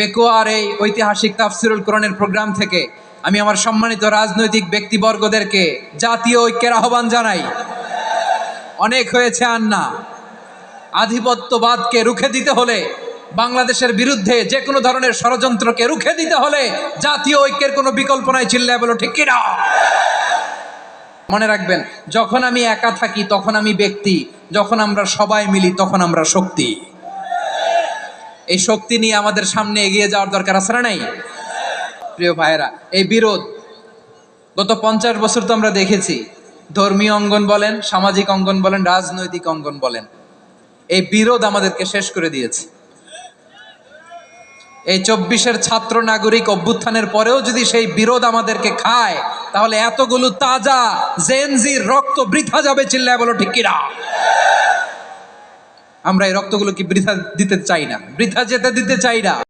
পেকোয়ার এই ঐতিহাসিক তাফসিরুল কোরআনের প্রোগ্রাম থেকে আমি আমার সম্মানিত রাজনৈতিক ব্যক্তিবর্গদেরকে জাতীয় ঐক্যের আহ্বান জানাই। অনেক হয়েছে আন্না। আধিপত্যবাদকে রুখে দিতে হলে, বাংলাদেশের বিরুদ্ধে যে কোনো ধরনের ষড়যন্ত্রকে রুখে দিতে হলে জাতীয় ঐক্যের কোনো বিকল্প নাই চিল্লায় বলো, ঠিক কিনা? মনে রাখবেন, যখন আমি একা থাকি তখন আমি ব্যক্তি, যখন আমরা সবাই মিলি তখন আমরা শক্তি। এই শক্তি নিয়ে আমাদের সামনে এগিয়ে যাওয়ার দরকার আছে না নাই? প্রিয় ভাইয়েরা, এই বিরোধ গত পঞ্চাশ বছর তো আমরা দেখেছি। ধর্মীয় অঙ্গন বলেন, সামাজিক অঙ্গন বলেন, রাজনৈতিক অঙ্গন বলেন। এই বিরোধ আমাদেরকে শেষ করে দিয়েছে। এই চব্বিশের ছাত্র নাগরিক অভ্যুত্থানের পরেও যদি সেই বিরোধ আমাদেরকে খায়, তাহলে এতগুলো তাজা জেনজির রক্ত বৃথা যাবে চিল্লায় বলো ঠিক কিনা? আমরা এই রক্তগুলোকে বৃথা দিতে চাই না। বৃথা যেতে দিতে চাই না।